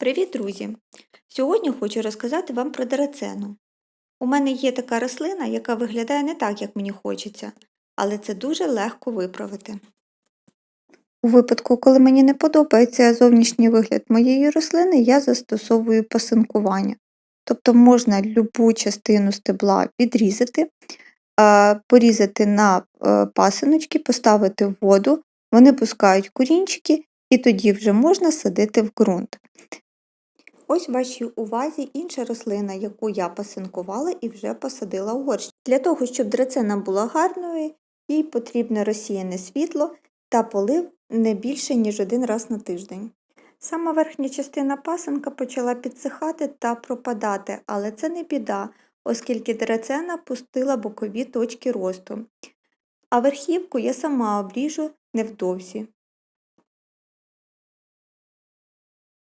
Привіт, друзі! Сьогодні хочу розказати вам про драцену. У мене є така рослина, яка виглядає не так, як мені хочеться, але це дуже легко виправити. У випадку, коли мені не подобається зовнішній вигляд моєї рослини, я застосовую пасинкування. Тобто можна любу частину стебла відрізати, порізати на е, пасиночки, поставити в воду, вони пускають корінчики, і тоді вже можна садити в ґрунт. Ось вашій увазі інша рослина, яку я пасинкувала і вже посадила у горщик. Для того, щоб драцена була гарною, їй потрібне розсіяне світло та полив не більше, ніж один раз на тиждень. Сама верхня частина пасинка почала підсихати та пропадати, але це не біда, оскільки драцена пустила бокові точки росту. А верхівку я сама обріжу невдовзі.